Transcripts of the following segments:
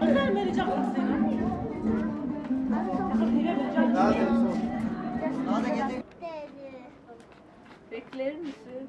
Güzel vereceksin seni. Bekler misin?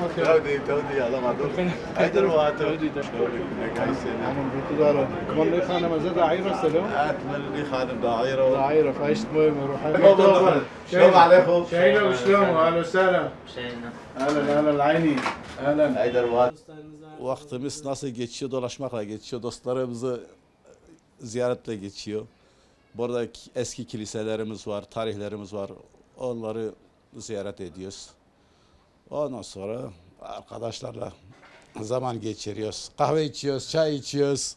Dağıtıyor. تودي تودي يا لما هيدر واتو أنا بتدار والله خانة مزاد عيرة سلام اتمنى خادم داعيره عيرة فايشت مهم روح شلون عليكم؟ شينا وشلون اهلا وسهلا اهلا اهلا العيني اهلا هيدر واتو Vaktimiz nasıl geçiyor? Dolaşmakla geçiyor. Dostlarımızı ziyaretle geçiyor. Burada ki- eski kiliselerimiz var, tarihlerimiz var. Onları ziyaret ediyoruz. Ondan sonra arkadaşlarla zaman geçiriyoruz. Kahve içiyoruz, çay içiyoruz.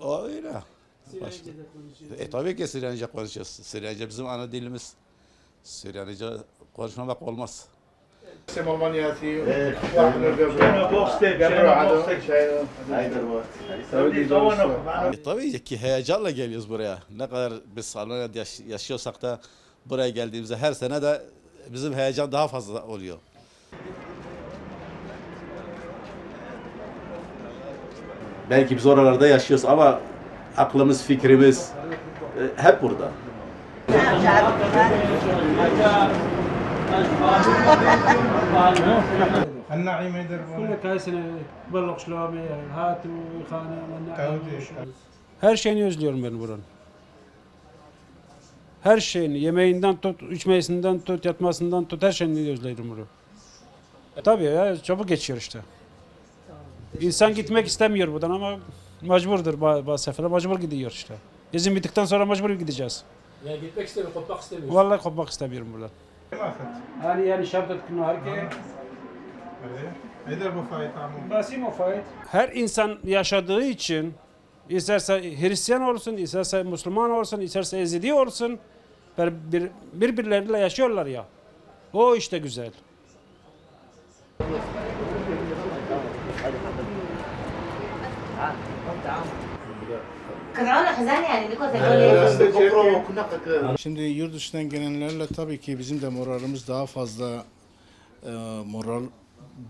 O öyle. Başka. E tabii ki Süryanice konuşuyoruz. Süryanice bizim ana dilimiz. Süryanice konuşmamak olmaz. اسم المانياتي إيه. واحنا شنو بوكستيك قبل شنو عدو بوكستيك شينا هيدر واتو سعودي دولار E, tabii ki heyecanla geliyoruz buraya. Ne kadar biz Almanya'da yaş- yaşıyorsak da buraya geldiğimizde her sene de bizim heyecan daha fazla oluyor. Belki biz oralarda yaşıyoruz ama aklımız, fikrimiz e, hep burada. النعيم يدر كل هاي سنة بلغ شلومي هات وخانة Tavdi. Her şeyini özlüyorum ben buranın. Her şeyini, yemeğinden tut, içmesinden tut, yatmasından tut, her şeyini özlerim bunu. Tabii ya, çabuk geçiyor işte. İnsan gitmek istemiyor buradan ama mecburdur bazı, bazı seferler, mecbur gidiyor işte. İzin bittikten sonra mecbur gideceğiz. Yani gitmek istemiyor, kopmak istemiyor. Vallahi kopmak istemiyorum buradan. ما اخذت Yani yani şartı kını hareket. هيدر بفايت عمو Basim fayet. Her insan yaşadığı için isterse Hristiyan olsun, isterse Müslüman olsun, isterse Ezidi olsun bir, birbirleriyle yaşıyorlar ya. O işte güzel. Şey Şimdi yurt dışından gelenlerle tabii ki bizim de moralimiz daha fazla e, moral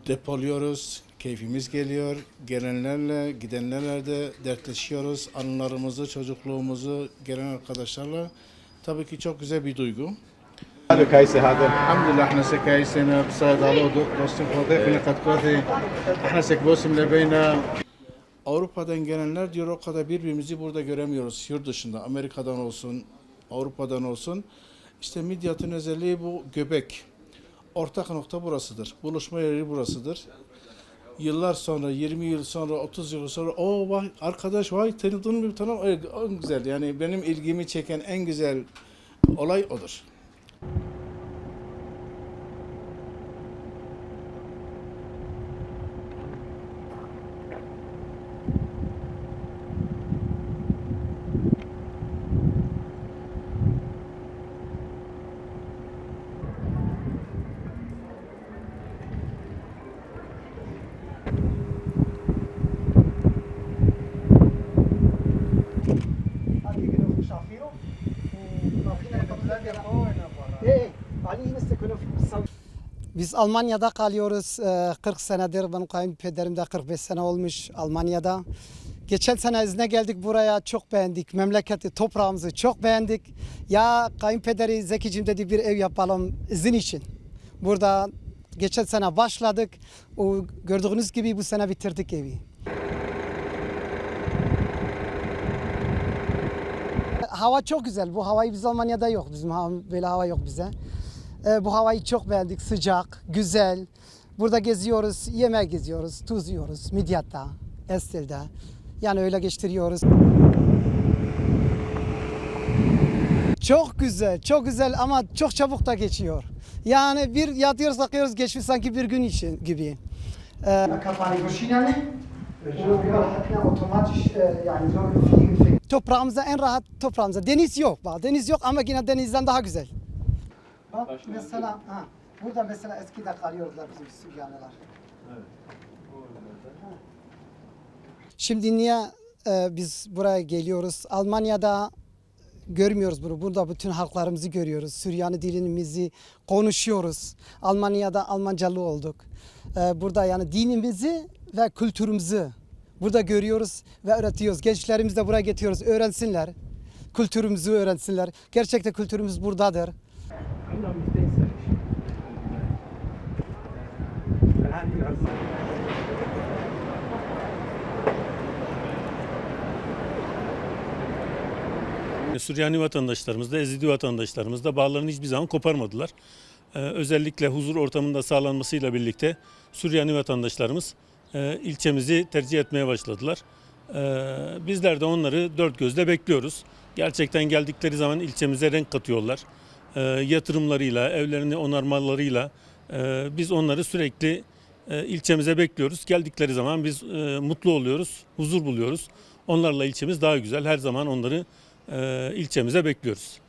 depoluyoruz Keyfimiz geliyor. Gelenlerle, gidenlerle de dertleşiyoruz. Anılarımızı, çocukluğumuzu gelen arkadaşlarla. Tabii ki çok güzel bir duygu. هذا كايسه هذا الحمد لله احنا سكايسنا بصيد على دوستun وظيفنا قد كوثي احنا سكبوسم لبينا Avrupa'dan gelenler diyor o kadar birbirimizi burada göremiyoruz yurt dışında. Amerika'dan olsun, Avrupa'dan olsun. İşte Midyat'ın özelliği bu göbek. Ortak nokta burasıdır. Buluşma yeri burasıdır. Yıllar sonra, 20 yıl sonra, 30 yıl sonra o vay arkadaş vay tanıdın mı tanım en güzel. Yani benim ilgimi çeken en güzel olay odur. Biz Almanya'da kalıyoruz. Ee, 40 senedir. Benim kayınpederim de 45 sene olmuş Almanya'da. Geçen sene izne geldik buraya. Çok beğendik. Memleketi, toprağımızı çok beğendik. Ya kayınpederi Zekicim dedi bir ev yapalım izin için. Burada geçen sene başladık. O gördüğünüz gibi bu sene bitirdik evi. Hava çok güzel. Bu havayı biz Almanya'da yok. Bizim hava, böyle hava yok bize. Ee, bu havayı çok beğendik. Sıcak, güzel. Burada geziyoruz, yemek geziyoruz, tuz yiyoruz. Midyat'ta, Estel'de. Yani öyle geçtiriyoruz. Çok güzel, çok güzel ama çok çabuk da geçiyor. Yani bir yatıyoruz, kalkıyoruz, geçmiş sanki bir gün için gibi. Kafanı boşinane. otomatik yani Toprağımızda en rahat toprağımızda. Deniz yok bak. Deniz yok ama yine denizden daha güzel. Bak mesela ha, burada mesela eskiden kalıyorlar bizim Süryaniler. Şimdi niye e, biz buraya geliyoruz? Almanya'da görmüyoruz bunu. Burada bütün halklarımızı görüyoruz. Süryani dilimizi konuşuyoruz. Almanya'da Almancalı olduk. E, burada yani dinimizi ve kültürümüzü burada görüyoruz ve öğretiyoruz. Gençlerimizi de buraya getiriyoruz. Öğrensinler. Kültürümüzü öğrensinler. Gerçekten kültürümüz buradadır. Süryani vatandaşlarımız da Ezidi vatandaşlarımız da bağlarını hiçbir zaman koparmadılar. Ee, özellikle huzur ortamında sağlanmasıyla birlikte Süryani vatandaşlarımız ilçemizi tercih etmeye başladılar. Ee, bizler de onları dört gözle bekliyoruz. Gerçekten geldikleri zaman ilçemize renk katıyorlar. Ee, yatırımlarıyla, evlerini onarmalarıyla e, biz onları sürekli e, ilçemize bekliyoruz. Geldikleri zaman biz e, mutlu oluyoruz, huzur buluyoruz. Onlarla ilçemiz daha güzel. Her zaman onları e, ilçemize bekliyoruz.